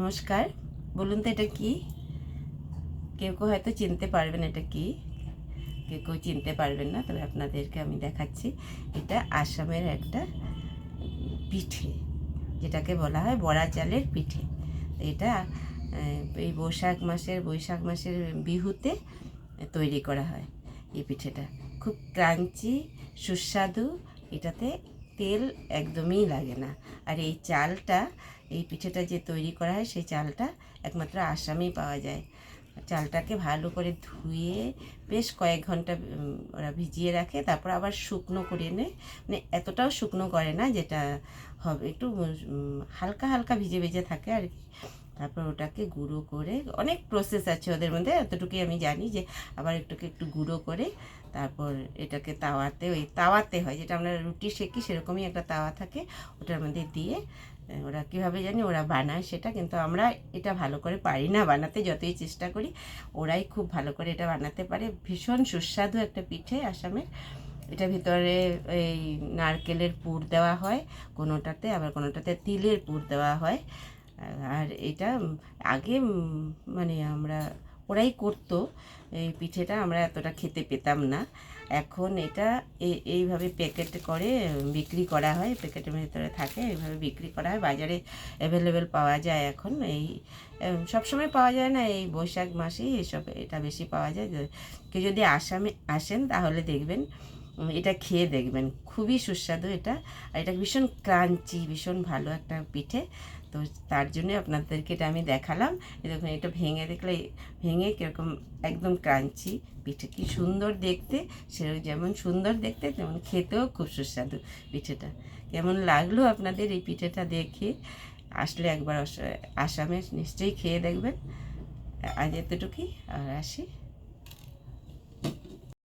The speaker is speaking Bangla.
নমস্কার। বলুন তো এটা কি? কেউ কেউ হয়তো চিনতে পারবেন এটা কি? কেউ কেউ চিনতে পারবেন না, তবে আপনাদেরকে আমি দেখাচ্ছি। এটা আসামের একটা পিঠে, যেটাকে বলা হয় বড়া চালের পিঠে। এটা এই বৈশাখ মাসের বৈশাখ মাসের বিহুতে তৈরি করা হয় এই পিঠেটা। খুব ক্রাঞ্চি, সুস্বাদু, এটাতে তেল একদমই লাগে না। আর এই চালটা, এই পিঠেটা যে তৈরি করা হয়, সেই চালটা একমাত্র আসামেই পাওয়া যায়। চালটাকে ভালো করে ধুয়ে বেশ কয়েক ঘণ্টা ওরা ভিজিয়ে রাখে, তারপর আবার শুকনো করে নেয় মানে এতটাও শুকনো করে না যেটা হবে, একটু হালকা হালকা ভিজে ভিজে থাকে আর কি। তারপর ওটাকে গুঁড়ো করে, অনেক প্রসেস আছে ওদের মধ্যে, এতটুকুই আমি জানি যে আবার একটুকে একটু গুঁড়ো করে তারপর এটাকে তাওয়াতে, ওই তাওয়াতে হয়, যেটা আমরা রুটি সেকি সেরকমই একটা তাওয়া থাকে, ওটার মধ্যে দিয়ে ওরা কীভাবে জানি ওরা বানায় সেটা, কিন্তু আমরা এটা ভালো করে পারি না, বানাতে যতই চেষ্টা করি, ওরাই খুব ভালো করে এটা বানাতে পারে। ভীষণ সুস্বাদু একটা পিঠে আসামের। এটা ভিতরে এই নারকেলের পুর দেওয়া হয়, কোনোটাতে, আবার কোনোটাতে তিলের পুর দেওয়া হয়। আর এটা আগে মানে আমরা, ওরাই করতো। এই পিঠেটা আমরা এতটা খেতে পেতাম না। এখন এটা এইভাবে প্যাকেট করে বিক্রি করা হয়, প্যাকেটের ভেতরে থাকে, এইভাবে বিক্রি করা হয়। বাজারে অ্যাভেলেবেল পাওয়া যায় এখন। এই সবসময় পাওয়া যায় না, এই বৈশাখ মাসেই এসব, এটা বেশি পাওয়া যায়। কেউ যদি আসামে আসেন, তাহলে দেখবেন এটা খেয়ে দেখবেন। খুবই সুস্বাদু এটা। আর এটা ভীষণ ক্রাঞ্চি, ভীষণ ভালো একটা পিঠে। তো তার জন্য আপনাদেরকে এটা আমি দেখালাম। দেখুন, এটা ভেঙে দেখলে, ভেঙে কীরকম একদম ক্রাঞ্চি পিঠে। কি সুন্দর দেখতে সে যেমন সুন্দর দেখতে, তেমন খেতেও খুব সুস্বাদু পিঠেটা। কেমন লাগল আপনাদের এই পিঠেটা দেখে? আসলে একবার আস- আসামে নিশ্চয়ই খেয়ে দেখবেন। আজ এতটুকুই, আর আসি।